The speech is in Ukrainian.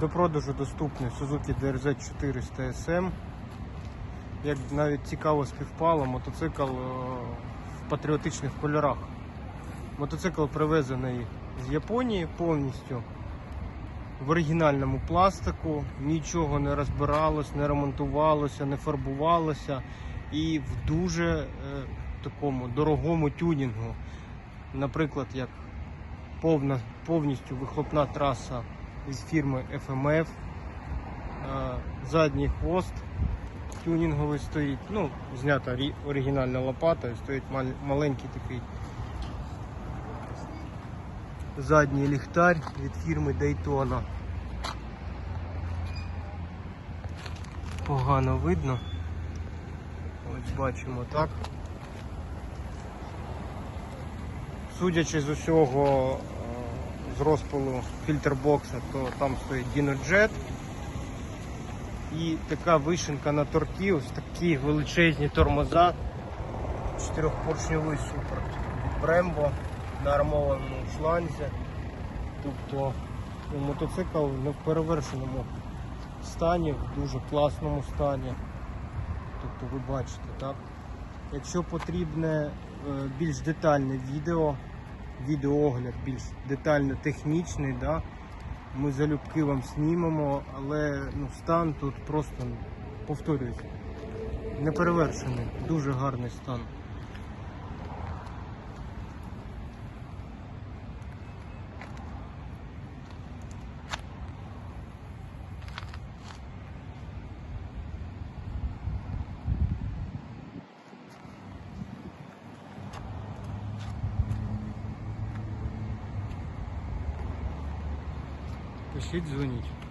До продажу доступний Suzuki DRZ 400 SM. Як навіть цікаво співпало, мотоцикл е, в патріотичних кольорах. Мотоцикл привезений з Японії повністю в оригінальному пластику, нічого не розбиралось, не ремонтувалося, не фарбувалося і в дуже е, такому дорогому тюнінгу. Наприклад, як повна, повністю вихлопна траса від фірми FMF, задній хвост тюнінговий стоїть, ну, знята оригінальна лопата, стоїть маленький такий задній ліхтар від фірми Daytona. Погано видно. Ось бачимо так. Судячи з усього з розпилу фільтрбокса, то там стоїть DinoJet. І така вишенка на торті, ось такі величезні тормоза. Чотирьохпоршньовий супер від Brembo на армованому шланзі. Тобто ну, мотоцикл не в перевершеному стані, в дуже класному стані. Тобто ви бачите, так? Якщо потрібне е, більш детальне відео, відеоогляд більш детально технічний, да, ми залюбки вам знімемо, але ну, стан тут просто, повторюсь, неперевершений, дуже гарний стан. Пишіть, дзвоніть.